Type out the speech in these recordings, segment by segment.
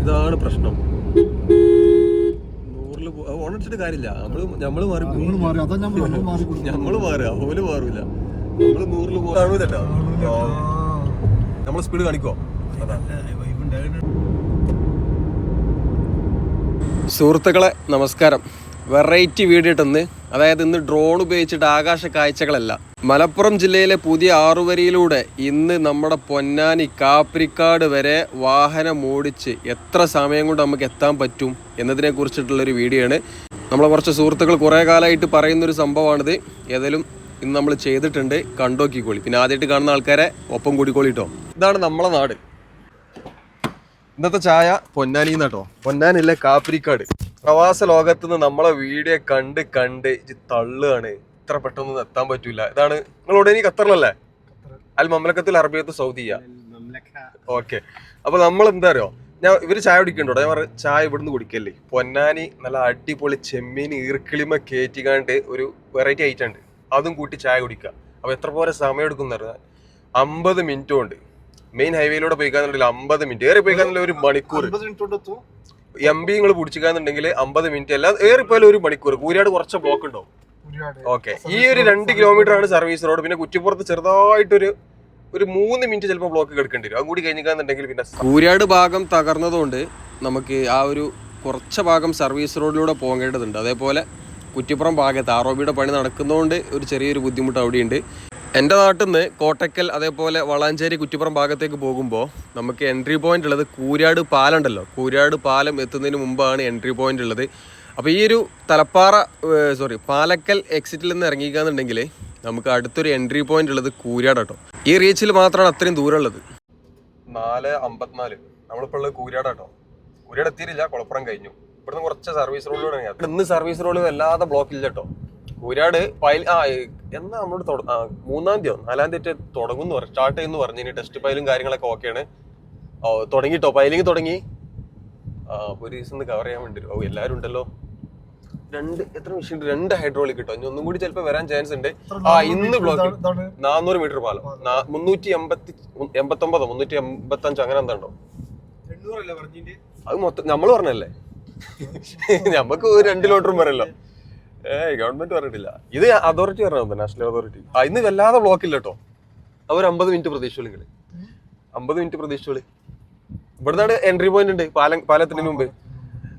ഇതാണ് പ്രശ്നം. നൂറിൽ ഓണടിച്ചിട്ട് കാര്യമില്ല. നമ്മൾ നമ്മൾ മാറി നമ്മൾ മാറുക ഓൽ മാറൂല. നമ്മൾ നൂറിൽ കാണൂലട്ടോ നമ്മൾ സ്പീഡ് കാണിക്കോ? സുഹൃത്തുക്കളെ നമസ്കാരം. വെറൈറ്റി വീഡിയോ ഇട്ടെന്ന്. അതായത് ഇന്ന് ഡ്രോൺ ഉപയോഗിച്ചിട്ട് ആകാശ കാഴ്ചകളല്ല. മലപ്പുറം ജില്ലയിലെ പുതിയ ആറുവരിയിലൂടെ ഇന്ന് നമ്മുടെ പൊന്നാനി കാപ്രിക്കാട് വരെ വാഹനം ഓടിച്ച് എത്ര സമയം കൊണ്ട് നമുക്ക് എത്താൻ പറ്റും എന്നതിനെ കുറിച്ചിട്ടുള്ളൊരു വീഡിയോ ആണ് നമ്മളെ കുറച്ച് സുഹൃത്തുക്കൾ കുറേ കാലമായിട്ട് പറയുന്നൊരു സംഭവമാണിത്. ഏതായാലും ഇന്ന് നമ്മൾ ചെയ്തിട്ടുണ്ട്. കണ്ടോക്കിക്കോളി. പിന്നെ ആദ്യമായിട്ട് കാണുന്ന ആൾക്കാരെ ഒപ്പം കൂടിക്കോളിട്ടോ ഇതാണ് നമ്മളെ നാട്. ഇന്നത്തെ ചായ പൊന്നാനി എന്നാട്ടോ പൊന്നാനില്ലേ കാപ്രിക്കാട്. പ്രവാസ ലോകത്ത് നിന്ന് നമ്മളെ വീഡിയോ കണ്ട് കണ്ട് തള്ളുകയാണ്. ഇത്ര പെട്ടെന്ന് എത്താൻ പറ്റൂല. ഇതാണ് നിങ്ങൾ ഇനി ഖത്തറിലല്ലേ? അൽ മമലക്കത്തിൽ അറബിയത്ത് സൗദിയ ഓക്കെ. അപ്പൊ നമ്മൾ എന്താ അറിയോ? ഞാൻ ഇവർ ചായ കുടിക്കണ്ടോ? ഞാൻ പറഞ്ഞു ചായ ഇവിടുന്ന് കുടിക്കല്ലേ? പൊന്നാനി നല്ല അടിപൊളി ചെമ്മീൻ ഈർക്കിളിമ കയറ്റിക്കാണ്ട് ഒരു വെറൈറ്റി ഐറ്റം ഉണ്ട്. അതും കൂട്ടി ചായ കുടിക്കുക അപ്പൊ എത്ര പോലെ സമയം എടുക്കും പറഞ്ഞാൽ അമ്പത് മിനിറ്റ് ഉണ്ട്. മെയിൻ ഹൈവേയിലൂടെ പോയിക്കാന്നുണ്ടെങ്കിൽ അമ്പത് മിനിറ്റ് ഏറെ പോയിക്കാന്നുള്ള ഒരു മണിക്കൂർ. എം ബി നിങ്ങൾ പിടിച്ചിക്കാന്നുണ്ടെങ്കിൽ അമ്പത് മിനിറ്റ് അല്ല ഏറിപ്പോയാലും ഒരു മണിക്കൂർ. കൂരാട് കുറച്ച് ബ്ലോക്ക് ഉണ്ടാവും. ഓക്കെ. ഈ ഒരു രണ്ട് കിലോമീറ്റർ ആണ് സർവീസ് റോഡ് പിന്നെ കുറ്റിപ്പുറത്ത് ചെറുതായിട്ടൊരു ഒരു മൂന്ന് മിനിറ്റ് ചിലപ്പോൾ ബ്ലോക്ക് കിടക്കേണ്ടി വരും. അതും കൂടി കഴിഞ്ഞിക്കാന്നുണ്ടെങ്കിൽ പിന്നെ കൂരാട് ഭാഗം തകർന്നതുകൊണ്ട് നമുക്ക് ആ ഒരു കുറച്ച് ഭാഗം സർവീസ് റോഡിലൂടെ പോകേണ്ടതുണ്ട്. അതേപോലെ കുറ്റിപ്പുറം ഭാഗത്ത് ആറോബിയുടെ പണി നടക്കുന്നതുകൊണ്ട് ഒരു ചെറിയൊരു ബുദ്ധിമുട്ട് അവിടെയുണ്ട്. എന്റെ നാട്ടിൽ നിന്ന് കോട്ടക്കൽ അതേപോലെ വളാഞ്ചേരി കുറ്റിപ്പുറം ഭാഗത്തേക്ക് പോകുമ്പോൾ നമുക്ക് എൻട്രി പോയിന്റ് ഉള്ളത് കൂരാട് പാലം ഉണ്ടല്ലോ. കൂരാട് പാലം എത്തുന്നതിന് മുമ്പാണ് എൻട്രി പോയിന്റ് ഉള്ളത്. അപ്പോൾ ഈ ഒരു തലപ്പാറ സോറി പാലക്കൽ എക്സിറ്റിൽ നിന്ന് ഇറങ്ങിക്കാന്നുണ്ടെങ്കിൽ നമുക്ക് അടുത്തൊരു എൻട്രി പോയിന്റ് ഉള്ളത് കൂരാട് കേട്ടോ ഈ റീച്ചിൽ മാത്രമാണ് അത്രയും ദൂരം ഉള്ളത് നാല് അമ്പത്തിനാല്. നമ്മളിപ്പോൾ ഉള്ളത് കൂരാട് കേട്ടോ കൂരാട് എത്തിയില്ല കുളപ്പുറം കഴിഞ്ഞു. ഇവിടുന്ന് കുറച്ച് സർവീസ് റോഡിലൂടെ ഇന്ന് സർവീസ് റോഡ് വല്ലാതെ ബ്ലോക്ക് ഇല്ല കേട്ടോ കൂരാട് പൈൽ ആ എന്നാ നമ്മളോട് മൂന്നാം തീയതി നാലാം തീയതി തുടങ്ങുന്നു പറഞ്ഞു സ്റ്റാർട്ട് ചെയ്യുന്നു പറഞ്ഞു. ഇനി ടെസ്റ്റ് പൈലും കാര്യങ്ങളൊക്കെ ഓക്കെയാണ് ഓ തുടങ്ങിട്ടോ പൈലിങ് തുടങ്ങി. ആ ഒരു ദിവസം കവർ ചെയ്യാൻ വേണ്ടി വരും. ഓ എല്ലാവരും ഉണ്ടല്ലോ. രണ്ട് എത്ര മെഷീൻ രണ്ട് ഹൈഡ്രോളിക് കിട്ടും ഇനി ഒന്നും കൂടി ചിലപ്പോൾ വരാൻ ചാൻസ് ഉണ്ട്. ആ ഇന്ന് ബ്ലോക്ക് നാനൂറ് മീറ്റർ പാലം. മുന്നൂറ്റി എൺപത്തി എൺപത്തൊമ്പതോ മുന്നൂറ്റി എൺപത്തഞ്ചോ അങ്ങനെ എന്താണ്ടോ അത് മൊത്തം നമ്മൾ പറഞ്ഞല്ലേ നമുക്ക് ഒരു രണ്ട് ലോട്ടറും പറയല്ലോ. ഏയ് ഗവൺമെന്റ് പറഞ്ഞിട്ടില്ല. ഇത് അതോറിറ്റി പറഞ്ഞത് നാഷണൽ അതോറിറ്റി ആ ഇന്ന് വല്ലാതെ ബ്ലോക്ക് ഇല്ല കേട്ടോ അവർ അമ്പത് മിനിറ്റ് പ്രതീക്ഷിച്ചോളൂ നിങ്ങൾ അമ്പത് മിനിറ്റ് പ്രതീക്ഷിച്ചോളൂ ഇവിടുന്നാണ് എൻട്രി പോയിന്റ് ഉണ്ട് പാലം പാലത്തിന് മുമ്പ്.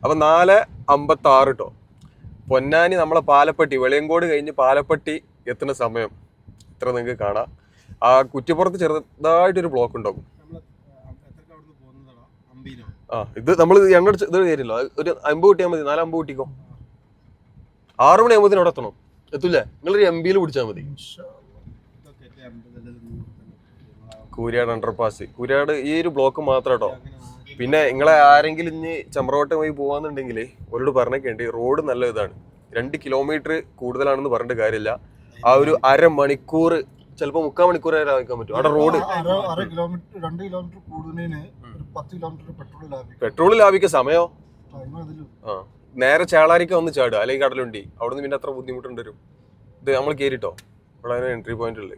അപ്പൊ നാല് അമ്പത്തി ആറ് കേട്ടോ പൊന്നാനി നമ്മളെ പാലപ്പെട്ടി വെളിയങ്കോട് കഴിഞ്ഞ് പാലപ്പെട്ടി എത്തുന്ന സമയം. ഇത്ര നിങ്ങൾക്ക് കാണാം. ആ കുറ്റിപ്പുറത്ത് ചെറുതായിട്ടൊരു ബ്ലോക്ക് ഉണ്ടാകും ആ ഇത് നമ്മൾ ഞങ്ങളുടെ ഇത് കയറില്ല ഒരു അമ്പ് കൂട്ടിയാൽ മതി. നാല് അമ്പത് കൂട്ടിക്കോ? ആറു മണി ആകുമ്പോൾ അവിടെ എത്തണം. എത്തൂല്ലേ? നിങ്ങളൊരു എം ബിയിൽ പിടിച്ചാൽ മതി. കൂരിയാട് അണ്ടർപാസ് കൂരിയാട് ഈ ഒരു ബ്ലോക്ക് മാത്രം കേട്ടോ പിന്നെ നിങ്ങളെ ആരെങ്കിലും ഇനി ചമ്രവട്ടം വഴി പോവാന്നുണ്ടെങ്കിൽ അവരോട് പറഞ്ഞേക്കേണ്ടി റോഡ് നല്ല ഇതാണ്. രണ്ട് കിലോമീറ്റർ കൂടുതലാണെന്ന് പറഞ്ഞിട്ട് കാര്യമില്ല. ആ ഒരു അര മണിക്കൂർ ചിലപ്പോൾ മുക്കാൽ മണിക്കൂർ വരെ ആക്കാൻ പറ്റും. അവിടെ റോഡ് അര അര കിലോമീറ്റർ രണ്ട് കിലോമീറ്റർ കൂടുന്നതിന് ഒരു പത്ത് കിലോമീറ്റർ പെട്രോൾ ലാഭിക്കും. പെട്രോൾ ലാഭിക്കുക സമയോ? ടൈം ആ. നേരെ ചേളാരിക്ക വന്ന് ചാടുക അല്ലെങ്കിൽ കടലുണ്ടി. അവിടുന്ന് പിന്നെ അത്ര ബുദ്ധിമുട്ടുണ്ട് വരും ഇത് നമ്മൾ കയറിട്ടോ അവിടെ എൻട്രി പോയിന്റ് ഉള്ളത്.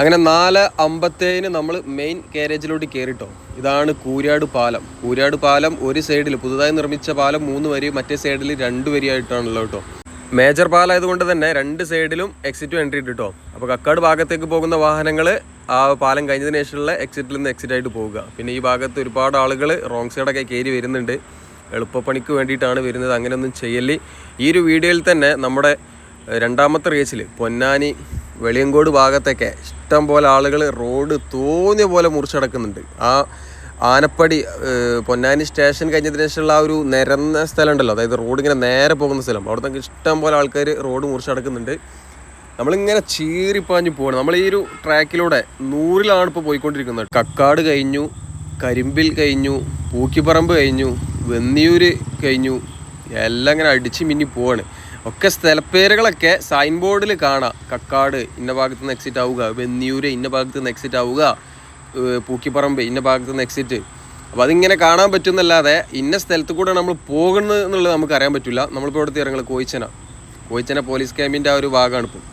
അങ്ങനെ നാല് അമ്പത്തേഴിന് നമ്മൾ മെയിൻ കാരേജിലോട്ട് കയറിട്ടോ ഇതാണ് കൂരാട് പാലം. കൂരാട് പാലം ഒരു സൈഡിൽ പുതുതായി നിർമ്മിച്ച പാലം മൂന്ന് വരി മറ്റേ സൈഡിൽ രണ്ട് വരിയായിട്ടാണല്ലോ കേട്ടോ. മേജർ പാലമായതുകൊണ്ട് തന്നെ രണ്ട് സൈഡിലും എക്സിറ്റും എൻട്രി ഉണ്ട് കേട്ടോ അപ്പോൾ കക്കാട് ഭാഗത്തേക്ക് പോകുന്ന വാഹനങ്ങൾ ആ പാലം കഴിഞ്ഞതിന് ശേഷമുള്ള എക്സിറ്റിൽ നിന്ന് എക്സിറ്റ് ആയിട്ട് പോവുക. പിന്നെ ഈ ഭാഗത്ത് ഒരുപാട് ആളുകൾ റോങ് സൈഡൊക്കെ കയറി വരുന്നുണ്ട്. എളുപ്പപ്പണിക്ക് വേണ്ടിയിട്ടാണ് വരുന്നത്. അങ്ങനെയൊന്നും ചെയ്യല്ലേ. ഈ ഒരു വീഡിയോയിൽ തന്നെ നമ്മുടെ രണ്ടാമത്തെ റേസിൽ പൊന്നാനി വെളിയങ്കോട് ഭാഗത്തൊക്കെ ഇഷ്ടം പോലെ ആളുകൾ റോഡ് തോന്നിയ പോലെ മുറിച്ചടക്കുന്നുണ്ട്. ആ ആനപ്പടി പൊന്നാനി സ്റ്റേഷൻ കഴിഞ്ഞതിന് ശേഷമുള്ള ആ ഒരു നിരന്ന സ്ഥലം ഉണ്ടല്ലോ അതായത് റോഡ് ഇങ്ങനെ നേരെ പോകുന്ന സ്ഥലം. അവിടെ ഇഷ്ടം പോലെ ആൾക്കാർ റോഡ് മുറിച്ചടക്കുന്നുണ്ട്. നമ്മളിങ്ങനെ ചീറിപ്പാഞ്ഞ് പോകണം നമ്മൾ ഈ ഒരു ട്രാക്കിലൂടെ നൂറിലാണ് ഇപ്പോൾ പോയിക്കൊണ്ടിരിക്കുന്നത്. കക്കാട് കഴിഞ്ഞു കരിമ്പിൽ കഴിഞ്ഞു പൂക്കിപ്പറമ്പ് കഴിഞ്ഞു വെന്നിയൂർ കഴിഞ്ഞു എല്ലാം ഇങ്ങനെ അടിച്ച് മിന്നി പോവാണ്. ഒക്കെ സ്ഥലപ്പേരുകളൊക്കെ സൈൻ ബോർഡിൽ കാണാം. കക്കാട് ഇന്ന ഭാഗത്ത് നിന്ന് എക്സിറ്റ് ആവുക വെന്നിയൂര് ഇന്ന ഭാഗത്ത് നിന്ന് എക്സിറ്റ് ആവുക പൂക്കിപ്പറമ്പ് ഇന്ന ഭാഗത്ത് നിന്ന് എക്സിറ്റ് അപ്പോൾ അതിങ്ങനെ കാണാൻ പറ്റുന്നല്ലാതെ ഇന്ന സ്ഥലത്ത് കൂടെ നമ്മൾ പോകുന്നത് എന്നുള്ളത് നമുക്ക് അറിയാൻ പറ്റില്ല. നമ്മളിപ്പോൾ ഇവിടുത്തെ ഇറങ്ങൾ കോയിച്ചന കോയിച്ചന പോലീസ് ക്യാമ്പിന്റെ ആ ഒരു ഭാഗമാണ് ഇപ്പോൾ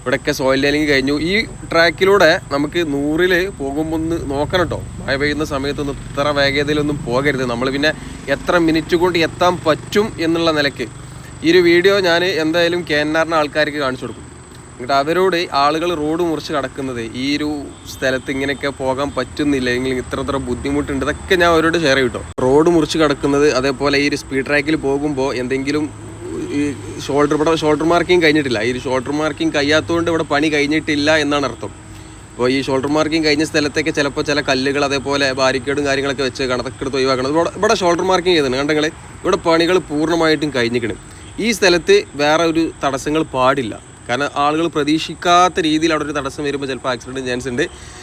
ഇവിടെയൊക്കെ സോയിൽ ലൈനിങ് കഴിഞ്ഞു. ഈ ട്രാക്കിലൂടെ നമുക്ക് നൂറിൽ പോകുമ്പോൾ ഒന്ന് നോക്കണം കേട്ടോ മഴ പെയ്യുന്ന സമയത്തൊന്നും ഇത്ര വേഗതയിലൊന്നും പോകരുത്. നമ്മൾ പിന്നെ എത്ര മിനിറ്റ് കൊണ്ട് എത്താൻ പറ്റും എന്നുള്ള നിലയ്ക്ക് ഈ ഒരു വീഡിയോ ഞാൻ എന്തായാലും കെ എൻ ആറിന് ആൾക്കാർക്ക് കാണിച്ചു കൊടുക്കും. എന്നിട്ട് അവരോട് ആളുകൾ റോഡ് മുറിച്ച് കടക്കുന്നത് ഈ ഒരു സ്ഥലത്ത് ഇങ്ങനെയൊക്കെ പോകാൻ പറ്റുന്നില്ല എങ്കിലും ഇത്ര ഇത്ര ബുദ്ധിമുട്ടുണ്ട് ഇതൊക്കെ ഞാൻ അവരോട് ഷെയർ ചെയ്യും റോഡ് മുറിച്ച് കടക്കുന്നത് അതേപോലെ ഈ ഒരു സ്പീഡ് ട്രാക്കിൽ പോകുമ്പോൾ എന്തെങ്കിലും ഈ ഷോൾഡർ ഇവിടെ ഷോൾഡർ മാർക്കിങ് കഴിഞ്ഞിട്ടില്ല. ഈ ഒരു ഷോൾഡർ മാർക്കിങ് കഴിയാത്തതുകൊണ്ട് ഇവിടെ പണി കഴിഞ്ഞിട്ടില്ല എന്നാണ് അർത്ഥം. അപ്പോൾ ഈ ഷോൾഡർ മാർക്കിങ് കഴിഞ്ഞ സ്ഥലത്തേക്ക് ചിലപ്പോൾ ചില കല്ലുകൾ അതേപോലെ ബാരിക്കേഡും കാര്യങ്ങളൊക്കെ വെച്ച് കണക്കെടുത്ത് ഒഴിവാക്കണം. ഇവിടെ ഇവിടെ ഷോൾഡർ മാർക്കിങ് ചെയ്തിട്ടുണ്ട്. കണ്ടെങ്കിൽ ഇവിടെ പണികൾ പൂർണമായിട്ടും കഴിഞ്ഞിക്കണം ഈ സ്ഥലത്ത് വേറെ ഒരു തടസ്സങ്ങൾ പാടില്ല. കാരണം ആളുകൾ പ്രതീക്ഷിക്കാത്ത രീതിയിൽ അവിടെ ഒരു തടസ്സം വരുമ്പോൾ ചിലപ്പോൾ ആക്സിഡന്റ് ചാൻസ് ഉണ്ട്.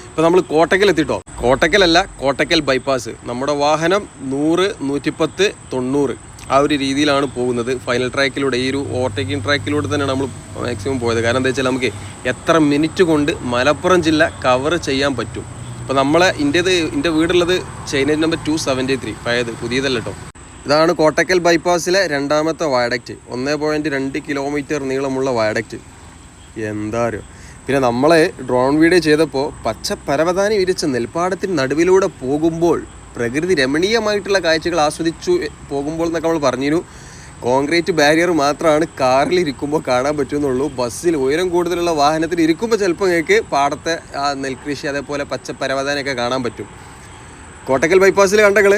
ഇപ്പോൾ നമ്മൾ കോട്ടക്കൽ എത്തിട്ടോ? കോട്ടക്കലല്ല കോട്ടക്കൽ ബൈപ്പാസ് നമ്മുടെ വാഹനം നൂറ് നൂറ്റിപ്പത്ത് തൊണ്ണൂറ്. ആ ഒരു രീതിയിലാണ് പോകുന്നത്. ഫൈനൽ ട്രാക്കിലൂടെ ഈ ഒരു ഓവർടേക്കിംഗ് ട്രാക്കിലൂടെ തന്നെയാണ് നമ്മൾ മാക്സിമം പോയത്. കാരണം എന്താ വെച്ചാൽ നമുക്ക് എത്ര മിനിറ്റ് കൊണ്ട് മലപ്പുറം ജില്ല കവർ ചെയ്യാൻ പറ്റും. അപ്പോൾ നമ്മളെ ഇന്റേത് എന്റെ വീടുള്ളത് chainage number two seventy three പഴയത് പുതിയതല്ല കേട്ടോ ഇതാണ് കോട്ടക്കൽ ബൈപ്പാസിലെ രണ്ടാമത്തെ വയഡക്റ്റ് ഒന്നേ പോയിന്റ് രണ്ട് കിലോമീറ്റർ നീളമുള്ള വയഡക്റ്റ് എന്താരോ പിന്നെ നമ്മളെ ഡ്രോൺ വീഡിയോ ചെയ്തപ്പോൾ പച്ച പരവതാനി വിരിച്ച നെൽപ്പാടത്തിന് നടുവിലൂടെ പോകുമ്പോൾ പ്രകൃതി രമണീയമായിട്ടുള്ള കാഴ്ചകൾ ആസ്വദിച്ചു പോകുമ്പോൾ എന്നൊക്കെ നമ്മൾ പറഞ്ഞിരുന്നു. കോൺക്രീറ്റ് ബാരിയർ മാത്രമാണ് കാറിൽ ഇരിക്കുമ്പോൾ കാണാൻ പറ്റുന്നുള്ളൂ. ബസ്സിൽ ഉയരം കൂടുതലുള്ള വാഹനത്തിൽ ഇരിക്കുമ്പോൾ ചിലപ്പോൾ നിങ്ങൾക്ക് പാടത്തെ ആ നെൽകൃഷി അതേപോലെ പച്ച പരവതാനൊക്കെ കാണാൻ പറ്റും. കോട്ടക്കൽ ബൈപ്പാസിൽ കണ്ടകൾ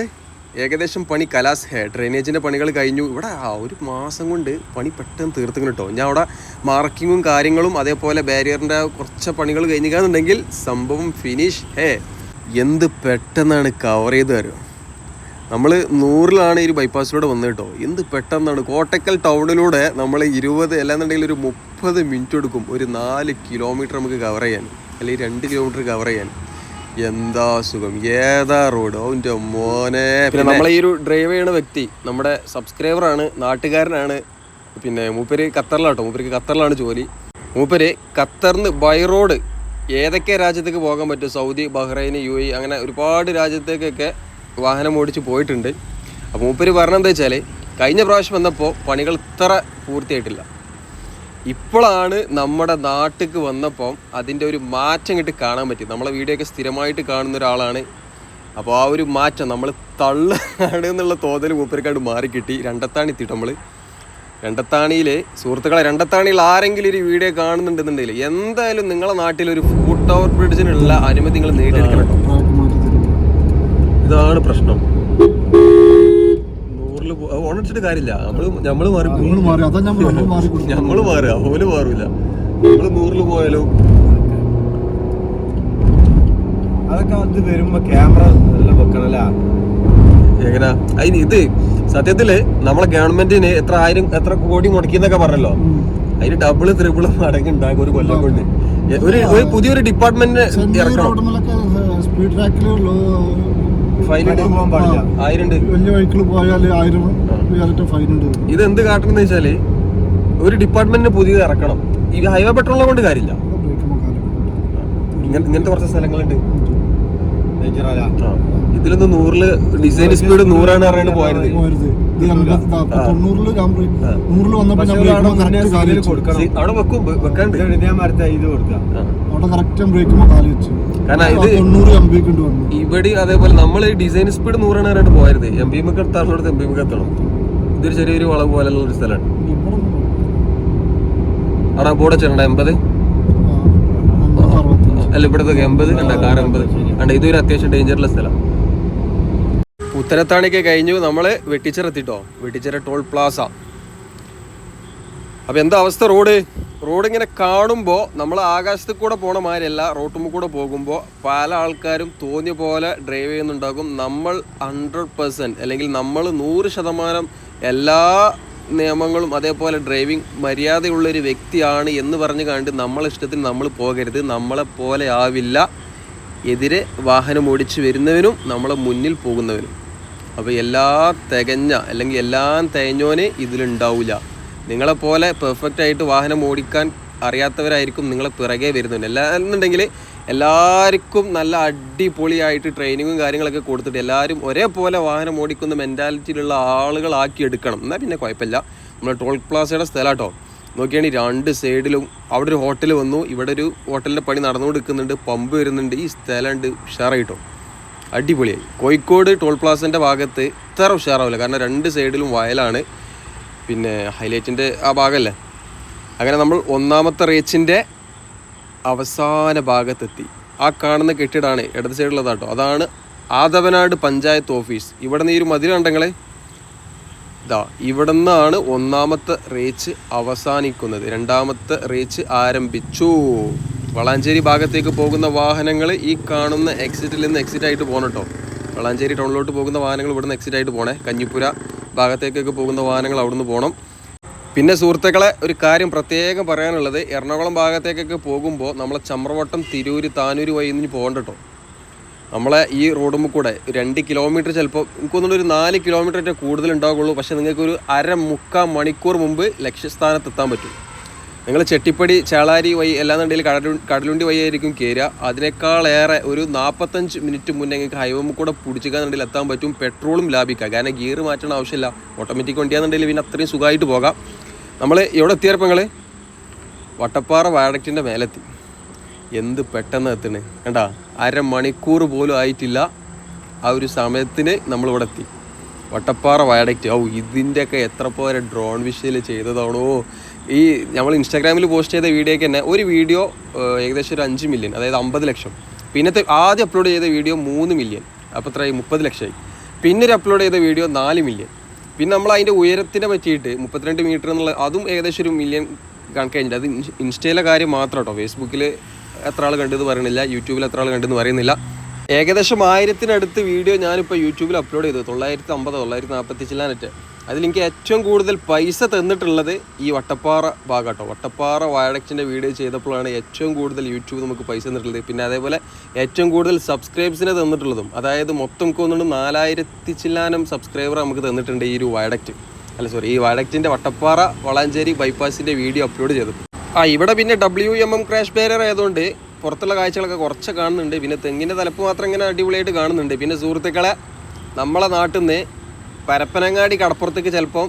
ഏകദേശം പണി കലാസ് ഹെ ഡ്രെയിനേജിന്റെ പണികൾ കഴിഞ്ഞു. ഇവിടെ ആ ഒരു മാസം കൊണ്ട് പണി പെട്ടെന്ന് തീർത്തും കേട്ടോ ഞാൻ അവിടെ മാർക്കിങ്ങും കാര്യങ്ങളും അതേപോലെ ബാരിയറിന്റെ കുറച്ച് പണികൾ കഴിഞ്ഞിരിക്കുകയാണെന്നുണ്ടെങ്കിൽ സംഭവം ഫിനിഷ് ഹേ എന്ത് പെട്ടെന്നാണ് കവർ ചെയ്ത് തരും. നമ്മൾ നൂറിലാണ് ഈ ബൈപ്പാസിലൂടെ വന്നത് കേട്ടോ. എന്ത് പെട്ടെന്നാണ്. കോട്ടക്കൽ ടൗണിലൂടെ നമ്മൾ ഇരുപത് അല്ലാന്നുണ്ടെങ്കിൽ ഒരു മുപ്പത് മിനിറ്റ് എടുക്കും ഒരു നാല് കിലോമീറ്റർ നമുക്ക് കവർ ചെയ്യാൻ. അല്ലെങ്കിൽ രണ്ട് കിലോമീറ്റർ കവർ ചെയ്യാൻ. എന്താ സുഖം? ഏതാ റോഡ്? ഓന്റെ മോനെ. പിന്നെ നമ്മളെ ഈ ഒരു ഡ്രൈവ് ചെയ്യുന്ന വ്യക്തി നമ്മുടെ സബ്സ്ക്രൈബറാണ് നാട്ടുകാരനാണ്. പിന്നെ മൂപ്പര് ഖത്തറിലാട്ടോ. മൂപ്പർക്ക് ഖത്തറിലാണ് ജോലി. മൂപ്പര് ഖത്തറിന്ന് ബൈ റോഡ് ഏതൊക്കെ രാജ്യത്തേക്ക് പോകാൻ പറ്റും? സൗദി ബഹ്റൈൻ യു എ അങ്ങനെ ഒരുപാട് രാജ്യത്തേക്കൊക്കെ വാഹനം ഓടിച്ച് പോയിട്ടുണ്ട്. അപ്പോൾ മൂപ്പര് പറഞ്ഞെന്താ വെച്ചാൽ കഴിഞ്ഞ പ്രാവശ്യം വന്നപ്പോൾ പണികൾ ഇത്ര പൂർത്തിയായിട്ടില്ല. ഇപ്പോഴാണ് നമ്മുടെ നാട്ടിക്ക് വന്നപ്പം അതിന്റെ ഒരു മാറ്റം കിട്ടി കാണാൻ പറ്റും. നമ്മളെ വീഡിയോ ഒക്കെ സ്ഥിരമായിട്ട് കാണുന്ന ഒരാളാണ്. അപ്പോൾ ആ ഒരു മാറ്റം നമ്മൾ തള്ളാണ് എന്നുള്ള തോന്നൽ മൂപ്പർക്കാണ്ട് മാറി കിട്ടി രണ്ടത്താണി എത്തിയിട്ട് നമ്മൾ രണ്ടത്താണിയിൽ സുഹൃത്തുക്കളെ രണ്ടത്താണിയിൽ ആരെങ്കിലും ഒരു വീഡിയോ കാണുന്നുണ്ടെന്നുണ്ടെങ്കിൽ എന്തായാലും നിങ്ങളെ നാട്ടിൽ ഒരു ഫുഡ് ഓവർ ബ്രിഡ്ജിനുള്ള അനുമതി നിങ്ങൾ നേടിയെടുക്കണം. ഇതാണ് പ്രശ്നം. നൂറിൽ ഓണടിച്ചിട്ട് കാര്യമില്ല. നമ്മൾ നമ്മൾ മാറി. നിങ്ങൾ മാറി. അതാ നമ്മൾ നമ്മൾ മാറി കൊടുക്കും നമ്മൾ മാറുക ഓൽ മാറൂല. നമ്മൾ നൂറിൽ പോയാലോ. അതൊക്കെ അത് വരുമ്പോ ക്യാമറ വെക്കണല്ലേ? എങ്ങനാ? അതിന് ഇത് സത്യത്തിൽ നമ്മളെ ഗവൺമെന്റിന് എത്ര ആയിരം എത്ര കോടി മുടക്കിന്നൊക്കെ പറഞ്ഞല്ലോ. അതിന് ഡബിൾ ത്രിബിൾ മടങ്ങി ഉണ്ടാകും ഒരു കൊല്ലം കൊണ്ട്. ഒരു പുതിയൊരു ഡിപ്പാർട്ട്മെന്റ് ഇറക്കണം. സ്പീഡ് ട്രാക്കിൽ വലിയ വെഹിക്കിൾ പോയാൽ ആയിരം റിയാലിറ്റി ഫൈൻ ഉണ്ട് ഇത് എന്ത് കാട്ടണമെന്ന് വെച്ചാൽ ഒരു ഡിപ്പാർട്ട്മെന്റിന് പുതിയത് ഇറക്കണം. ഈ ഹൈവേ പെട്രോളിനെ കൊണ്ട് കാര്യമില്ല. ഇങ്ങനത്തെ കുറച്ച് സ്ഥലങ്ങളുണ്ട്. ആ. ഇതിലൊന്ന് നൂറിൽ ഡിസൈൻ സ്പീഡ് നൂറാണ് അറിയാണ്ട് പോയത്. അവിടെ വെക്കും വെക്കാണ്ട്. കാരണം ഇത് ഇവിടെ അതേപോലെ നമ്മൾ ഡിസൈൻ സ്പീഡ് നൂറാണ് അറിയാണ്ട് പോയത്. എം ബി എം ഒക്കെ എത്താറുള്ളത് എം ബി എം ഒക്കെ എത്തണം. ഇതൊരു ചെറിയൊരു വളവ് പോലെയുള്ള ഒരു സ്ഥലമാണ്. അവിടെ ബോർഡ് വെച്ചിട്ടുണ്ട് എൺപത്? അല്ല ഇവിടത്തെ എൺപത് കണ്ട കാർ എൺപത്. കണ്ട ഇതൊരു അത്യാവശ്യം ഡേഞ്ചറുള്ള സ്ഥലം. ഉത്തരത്താണിക്ക് കഴിഞ്ഞു. നമ്മൾ വെട്ടിച്ചിറ എത്തിട്ടോ? Vettichira toll plaza. അപ്പം എന്താ അവസ്ഥ റോഡ്? റോഡ് ഇങ്ങനെ കാണുമ്പോൾ നമ്മൾ ആകാശത്ത് കൂടെ പോണ മാതിരിയല്ല. റോട്ടും കൂടെ പോകുമ്പോൾ പല ആൾക്കാരും തോന്നിയ പോലെ ഡ്രൈവ് ചെയ്യുന്നുണ്ടാകും. നമ്മൾ ഹൺഡ്രഡ് പെർസെന്റ് അല്ലെങ്കിൽ നമ്മൾ നൂറ് ശതമാനം എല്ലാ നിയമങ്ങളും അതേപോലെ ഡ്രൈവിംഗ് മര്യാദയുള്ള ഒരു വ്യക്തിയാണ് എന്ന് പറഞ്ഞു കണ്ട് നമ്മളെ ഇഷ്ടത്തിന് നമ്മൾ പോകരുത്. നമ്മളെ പോലെ ആവില്ല. എതിരെ വാഹനം ഓടിച്ച് വരുന്നവനും നമ്മളെ മുന്നിൽ പോകുന്നവനും. അപ്പോൾ എല്ലാ തികഞ്ഞ അല്ലെങ്കിൽ എല്ലാം തികഞ്ഞോന് ഇതിലുണ്ടാവില്ല നിങ്ങളെപ്പോലെ പെർഫെക്റ്റ് ആയിട്ട് വാഹനം ഓടിക്കാൻ അറിയാത്തവരായിരിക്കും നിങ്ങളെ പിറകെ വരുന്നുണ്ട്. എല്ലാ എന്നുണ്ടെങ്കിൽ എല്ലാവർക്കും നല്ല അടിപൊളിയായിട്ട് ട്രെയിനിങ്ങും കാര്യങ്ങളൊക്കെ കൊടുത്തിട്ട് എല്ലാവരും ഒരേപോലെ വാഹനം ഓടിക്കുന്ന മെന്റാലിറ്റിയിലുള്ള ആളുകളാക്കി എടുക്കണം. എന്നാൽ പിന്നെ കുഴപ്പമില്ല. നമ്മൾ ടോൾ പ്ലാസയുടെ സ്ഥലം കേട്ടോ നോക്കിയാണെങ്കിൽ രണ്ട് സൈഡിലും അവിടെ ഒരു ഹോട്ടൽ വന്നു. ഇവിടെ ഒരു ഹോട്ടലിന്റെ പണി നടന്നുകൊടുക്കുന്നുണ്ട് പമ്പ് വരുന്നുണ്ട്. ഈ സ്ഥലമുണ്ട് ഉഷാറായിട്ടോ. അടിപൊളിയായി. കോഴിക്കോട് ടോൾ പ്ലാസന്റെ ഭാഗത്ത് ഇത്ര ഉഷാറാവില്ല. കാരണം രണ്ട് സൈഡിലും വയലാണ്. പിന്നെ ഹൈലൈറ്റിന്റെ ആ ഭാഗമല്ലേ അങ്ങനെ നമ്മൾ ഒന്നാമത്തെ റേച്ചിന്റെ അവസാന ഭാഗത്തെത്തി. ആ കാണുന്ന കെട്ടിടമാണ് ഇടത് സൈഡിലുള്ളതാട്ടോ. അതാണ് ആദവനാട് പഞ്ചായത്ത് ഓഫീസ്. ഇവിടെ നിന്ന് ഈ ഒരു മതിൽ കണ്ടെങ്കിലേ ഇതാ ഇവിടെ നിന്നാണ് ഒന്നാമത്തെ റേച്ച് അവസാനിക്കുന്നത്. രണ്ടാമത്തെ റേച്ച് ആരംഭിച്ചു. വളാഞ്ചേരി ഭാഗത്തേക്ക് പോകുന്ന വാഹനങ്ങൾ ഈ കാണുന്ന എക്സിറ്റിൽ നിന്ന് എക്സിറ്റ് ആയിട്ട് പോകണം കേട്ടോ. വളാഞ്ചേരി ടൗണിലോട്ട് പോകുന്ന വാഹനങ്ങൾ ഇവിടെ നിന്ന് എക്സിറ്റ് ആയിട്ട് പോണേ. കഞ്ഞിപ്പുര ഭാഗത്തേക്കൊക്കെ പോകുന്ന വാഹനങ്ങൾ അവിടെ നിന്ന് പോകണം പിന്നെ സുഹൃത്തുക്കളെ ഒരു കാര്യം പ്രത്യേകം പറയാനുള്ളത്. എറണാകുളം ഭാഗത്തേക്കൊക്കെ പോകുമ്പോൾ നമ്മളെ ചമ്രവട്ടം തിരൂര് താനൂര് വഴി നിന്ന് പോകണ്ട കേട്ടോ. നമ്മളെ ഈ റോഡും കൂടെ രണ്ട് കിലോമീറ്റർ ചിലപ്പോൾ തോന്നുന്നു ഒരു നാല് കിലോമീറ്ററിന്റെ കൂടുതൽ ഉണ്ടാവുള്ളൂ പക്ഷേ നിങ്ങൾക്ക് ഒരു അര മുക്കാൽ മണിക്കൂർ മുമ്പ് ലക്ഷ്യസ്ഥാനത്ത് എത്താൻ പറ്റും. നിങ്ങൾ ചെട്ടിപ്പടി ചേളാരി വഴി അല്ലാന്നുണ്ടെങ്കിൽ കടലു കടലുണ്ടി വഴി ആയിരിക്കും കയറുക അതിനേക്കാളേറെ ഒരു നാൽപ്പത്തഞ്ച് മിനിറ്റ് മുന്നേ നിങ്ങൾക്ക് ഹൈവേ കൂടെ പിടിച്ചിക്കാന്നുണ്ടെങ്കിൽ എത്താൻ പറ്റും. പെട്രോളും ലാഭിക്കാം കാരണം ഗിയർ മാറ്റണ ആവശ്യമില്ല. ഓട്ടോമാറ്റിക് വണ്ടിയാണെന്നുണ്ടെങ്കിൽ പിന്നെ അത്രയും സുഖമായിട്ട് പോകാം. നമ്മൾ എവിടെ എത്തിയപ്പോൾ നിങ്ങൾ വട്ടപ്പാറ വാഡക്റ്റിന്റെ മേലെത്തി. എന്ത് പെട്ടെന്ന് എത്തണേ? കണ്ടാ? അരമണിക്കൂർ പോലും ആയിട്ടില്ല. ആ ഒരു സമയത്തിന് നമ്മളിവിടെ എത്തി. വട്ടപ്പാറ വയഡക്റ്റ്. ഓ ഇതിന്റെയൊക്കെ എത്ര പോലെ ഡ്രോൺ വിഷയിൽ ചെയ്തതാണോ? ഈ നമ്മൾ ഇൻസ്റ്റാഗ്രാമിൽ പോസ്റ്റ് ചെയ്ത വീഡിയോയ്ക്ക് തന്നെ ഒരു വീഡിയോ ഏകദേശം ഒരു അഞ്ച് മില്യൺ അതായത് അമ്പത് ലക്ഷം. പിന്നത്തെ ആദ്യം അപ്ലോഡ് ചെയ്ത വീഡിയോ മൂന്ന് മില്യൺ അപ്പോൾ എത്രയായി മുപ്പത് ലക്ഷമായി. പിന്നെ ഒരു അപ്ലോഡ് ചെയ്ത വീഡിയോ നാല് മില്യൺ പിന്നെ നമ്മൾ അതിന്റെ ഉയരത്തിനെ പറ്റിയിട്ട് മുപ്പത്തിരണ്ട് മീറ്റർ എന്നുള്ള അതും ഏകദേശം ഒരു മില്യൺ കണക്ക് അത് ഇൻസ്- ഇൻസ്റ്റയിലെ കാര്യം മാത്രം കേട്ടോ. ഫേസ്ബുക്കിൽ എത്ര ആൾ കണ്ടെന്ന് പറയണില്ല യൂട്യൂബിൽ എത്ര ആൾ കണ്ടെന്ന് പറയുന്നില്ല. ഏകദേശം ആയിരത്തിനടുത്ത് വീഡിയോ ഞാനിപ്പോൾ യൂട്യൂബിൽ അപ്ലോഡ് ചെയ്തു. തൊള്ളായിരത്തി അമ്പത് തൊള്ളായിരത്തി നാൽപ്പത്തി ചില്ലാനറ്റ് അതിലെനിക്ക് ഏറ്റവും കൂടുതൽ പൈസ തന്നിട്ടുള്ളത് ഈ വട്ടപ്പാറ ഭാഗം കേട്ടോ വട്ടപ്പാറ വയഡക്സിന്റെ വീഡിയോ ചെയ്തപ്പോഴാണ് ഏറ്റവും കൂടുതൽ യൂട്യൂബ് നമുക്ക് പൈസ തന്നിട്ടുള്ളത്. പിന്നെ അതേപോലെ ഏറ്റവും കൂടുതൽ സബ്സ്ക്രൈബ്സിനെ തന്നിട്ടുള്ളതും അതായത് മൊത്തം കൊന്നുകൊണ്ട് നാലായിരത്തി ചില്ലാനം സബ്സ്ക്രൈബർ നമുക്ക് തന്നിട്ടുണ്ട് ഈ ഒരു വയഡക്റ്റ്. അല്ല സോറി ഈ വയഡക്റ്റിന്റെ വട്ടപ്പാറ വളാഞ്ചേരി ബൈപ്പാസിന്റെ വീഡിയോ അപ്ലോഡ് ചെയ്തു ആ ഇവിടെ പിന്നെ W M M crash barrier ആയതുകൊണ്ട് പുറത്തുള്ള കാഴ്ചകളൊക്കെ കുറച്ച് കാണുന്നുണ്ട്. പിന്നെ തെങ്ങിന്റെ തലപ്പ് മാത്രം ഇങ്ങനെ അടിപൊളിയായിട്ട് കാണുന്നുണ്ട്. പിന്നെ സുഹൃത്തുക്കളെ നമ്മളെ നാട്ടിൽ നിന്ന് പരപ്പനങ്ങാടി കടപ്പുറത്തേക്ക് ചിലപ്പം